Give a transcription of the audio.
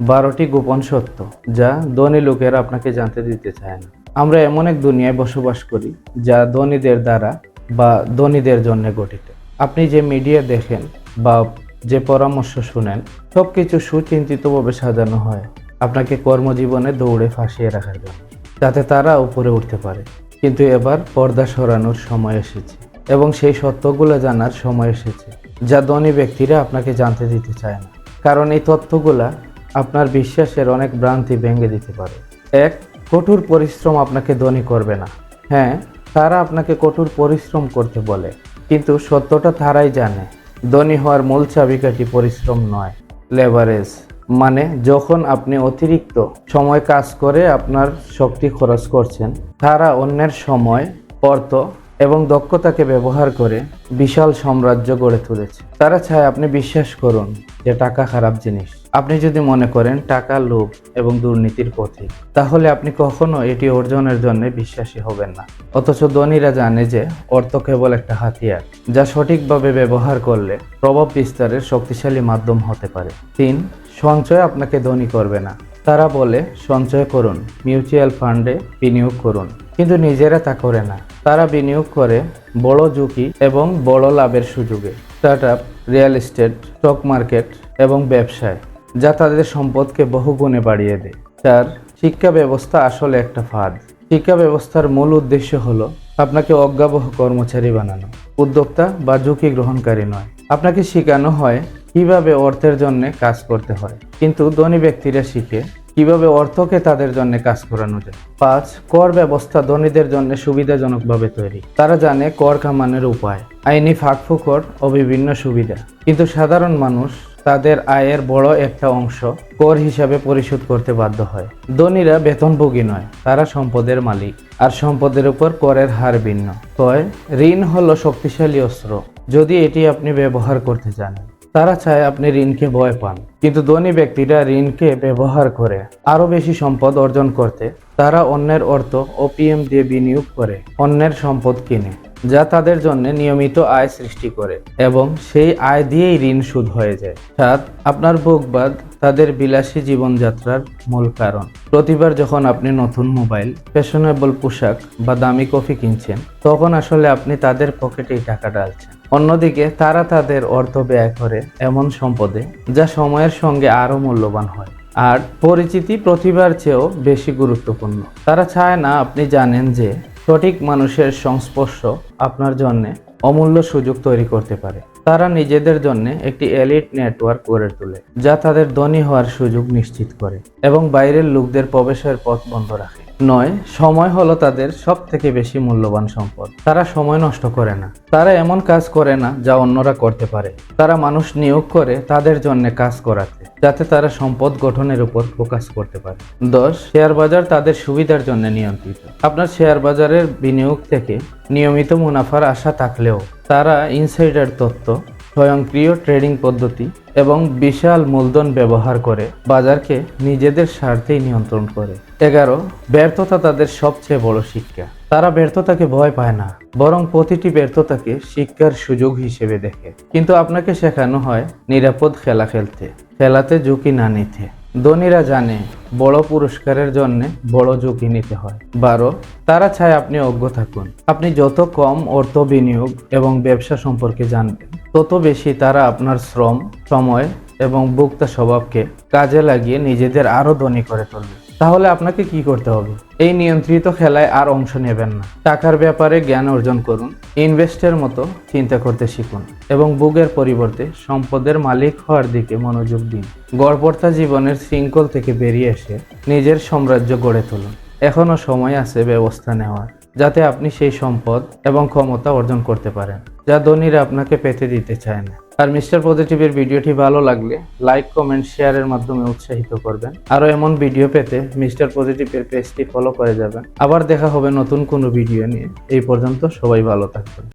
বারোটি গোপন সত্য যা ধনী লোকেরা আপনাকে জানতে দিতে চায় না। আমরা এমন এক দুনিয়ায় বসবাস করি যা ধনীদের দ্বারা বা ধনীদের জন্য গঠিত। আপনি যে মিডিয়া দেখেন বা যে পরামর্শ শুনেন সব কিছু সুচিন্তিতভাবে সাজানো হয় আপনাকে কর্মজীবনে দৌড়ে ফাঁসিয়ে রাখার জন্য। যাতে তারা উপরে উঠতে পারে। কিন্তু এবার পর্দা সরানোর সময় এসেছে এবং সেই সত্যগুলো জানার সময় এসেছে যা ধনী ব্যক্তিরা আপনাকে জানতে দিতে চায় না। কারণ এই তথ্যগুলা আপনার বিশ্বাসের অনেক ভ্রান্তি ভেঙে দিতে পারে। এক, কঠোর পরিশ্রম আপনাকে ধনী করবে না। হ্যাঁ তারা আপনাকে কঠোর পরিশ্রম করতে বলে, কিন্তু সত্যটা তারাই জানে, ধনী হওয়ার মূল চাবিকাঠি পরিশ্রম নয়। লেভারেজ মানে যখন আপনি অতিরিক্ত সময় কাজ করে আপনার শক্তি খরচ করছেন, তারা অন্যের সময়, অর্থ এবং দক্ষতাকে ব্যবহার করে বিশাল সাম্রাজ্য গড়ে তুলেছে। তারা চায় আপনি বিশ্বাস করুন যে টাকা খারাপ জিনিস। আপনি যদি মনে করেন টাকা লোভ এবং দুর্নীতির পথে তাহলে আপনি কখনো এটি অর্জনের জন্য বিশ্বাসী হবেন না। অথচ ধনীরা জানে যে অর্থ কেবল একটা হাতিয়ার, যা সঠিকভাবে ব্যবহার করলে প্রভাব বিস্তারের শক্তিশালী মাধ্যম হতে পারে। তিন, সঞ্চয় আপনাকে ধনী করবে না। তারা বলে, সঞ্চয় করুন, মিউচুয়াল ফান্ডে বিনিয়োগ করুন। কিন্তু নিজেরা তা করে না। তারা বিনিয়োগ করে বড় ঝুঁকি এবং বড় লাভের সুযোগে। Start up real estate, stock market এবং ব্যবসায়। যা তাদের সম্পদকে বহুগুণে বাড়িয়ে দেয়। চার শিক্ষা ব্যবস্থা আসলে একটা ফাঁদ। শিক্ষা ব্যবস্থার মূল উদ্দেশ্য হলো আপনাকে অজ্ঞাবহ কর্মচারী বানানো। উদ্যোক্তা বা ঝুঁকি গ্রহণকারী নয়। আপনাকে শেখানো হয় কীভাবে অর্থের জন্য কাজ করতে হয়। কিন্তু ধনী ব্যক্তিরা শিখে কীভাবে অর্থকে তাদের জন্য কাজ করানো যায়। পাঁচ, কর ব্যবস্থা ধনীদের জন্য সুবিধাজনকভাবে তৈরি। তারা জানে কর কামানোর উপায়। আইনি ফাঁকফুকর ও বিভিন্ন সুবিধা। কিন্তু সাধারণ মানুষ তাদের আয়ের বড় একটা অংশ কর হিসাবে পরিশোধ করতে বাধ্য হয়। ধনীরা বেতনভোগী নয়, তারা সম্পদের মালিক। আর সম্পদের উপর করের হার ভিন্ন। তয় ঋণ হলো শক্তিশালী অস্ত্র। যদি এটি আপনি ব্যবহার করতে জানেন। তারা চায় আপনি ঋণকে ভয় পান। কিন্তু ধনী ব্যক্তিরা ঋণকে ব্যবহার করে আরও বেশি সম্পদ অর্জন করতে। তারা অন্যের অর্থ ওপিএম দিয়ে বিনিয়োগ করে, অন্যের সম্পদ কিনে, যা তাদের জন্য নিয়মিত আয় সৃষ্টি করে এবং সেই আয় দিয়েই ঋণ সুদ হয়ে যায়। সাত, আপনার ভোগবাদ তাদের বিলাসী জীবনযাত্রার মূল কারণ। প্রতিবার যখন আপনি নতুন মোবাইল, ফ্যাশনেবল পোশাক বা দামি কফি কিনছেন, তখন আসলে আপনি তাদের পকেটেই টাকা ডালছেন অন্যদিকে তারা তাদের অর্থ ব্যয় করে এমন সম্পদে যা সময়ের সঙ্গে আরও মূল্যবান হয়। আর পরিচিতি প্রতিভার চেয়েও বেশি গুরুত্বপূর্ণ। তারা চায় না আপনি জানেন যে সঠিক মানুষের সংস্পর্শ আপনার জন্য অমূল্য সুযোগ তৈরি করতে পারে। তারা নিজেদের জন্য একটি এলিট নেটওয়ার্ক গড়ে তোলে, যা তাদের ধনী হওয়ার সুযোগ নিশ্চিত করে এবং বাইরের লোকদের প্রবেশের পথ বন্ধ রাখে। নয়, সময় হলো তাদের সব থেকে বেশি মূল্যবান সম্পদ। তারা সময় নষ্ট করে না। তারা এমন কাজ করে না যা অন্যরা করতে পারে। তারা মানুষ নিয়োগ করে তাদের জন্য কাজ করাতে, যাতে তারা সম্পদ গঠনের উপর ফোকাস করতে পারে। দশ, শেয়ার বাজার তাদের সুবিধার জন্য নিয়ন্ত্রিত। আপনার শেয়ার বাজারের বিনিয়োগ থেকে নিয়মিত মুনাফার আশা থাকলেও তারা ইনসাইডার তত্ত্ব স্বয়ংক্রিয় ট্রেডিং পদ্ধতি এবং বিশাল মূলধন ব্যবহার করে বাজারকে নিজেদের স্বার্থেই নিয়ন্ত্রণ করে। এগারো, ব্যর্থতা তাদের সবচেয়ে বড় শিক্ষা। তারা ব্যর্থতাকে ভয় পায় না, বরং প্রতিটি ব্যর্থতাকে শিক্ষার সুযোগ হিসেবে দেখে। কিন্তু আপনাকে শেখানো হয় নিরাপদ খেলা খেলতে, খেলাতে ঝুঁকি না নিতে। ধনীরা জানে বড় পুরস্কারের জন্য বড় ঝুঁকি নিতে হয়। বারো, তারা চায় আপনি অজ্ঞ থাকুন। আপনি যত কম অর্থ বিনিয়োগ এবং ব্যবসা সম্পর্কে জানবেন, তত বেশি তারা আপনার শ্রম, সময় এবং ভোক্তা স্বভাবকে কাজে লাগিয়ে নিজেদের আরও ধনী করে তুলবে। তাহলে আপনাকে কি করতে হবে? এই নিয়ন্ত্রিত খেলায় আর অংশ নেবেন না। টাকার ব্যাপারে জ্ঞান অর্জন করুন, ইনভেস্টের মতো চিন্তা করতে শিখুন এবং বুকের পরিবর্তে সম্পদের মালিক হওয়ার দিকে মনোযোগ দিন। গড়পড়তা জীবনের শৃঙ্খল থেকে বেরিয়ে এসে নিজের সাম্রাজ্য গড়ে তুলুন। এখনও সময় আছে ব্যবস্থা নেওয়ার, যাতে আপনি সেই সম্পদ এবং ক্ষমতা অর্জন করতে পারেন, যা ধনীরা আপনাকে পেতে দিতে চায় না। আর মিস্টার পজিটিভের ভিডিওটি ভালো লাগলে লাইক, কমেন্ট, শেয়ারের মাধ্যমে উৎসাহিত করবেন। আরও এমন ভিডিও পেতে মিস্টার পজিটিভের পেজটি ফলো করে যাবেন। আবার দেখা হবে নতুন কোনো ভিডিও নিয়ে। এই পর্যন্ত সবাই ভালো থাকবেন।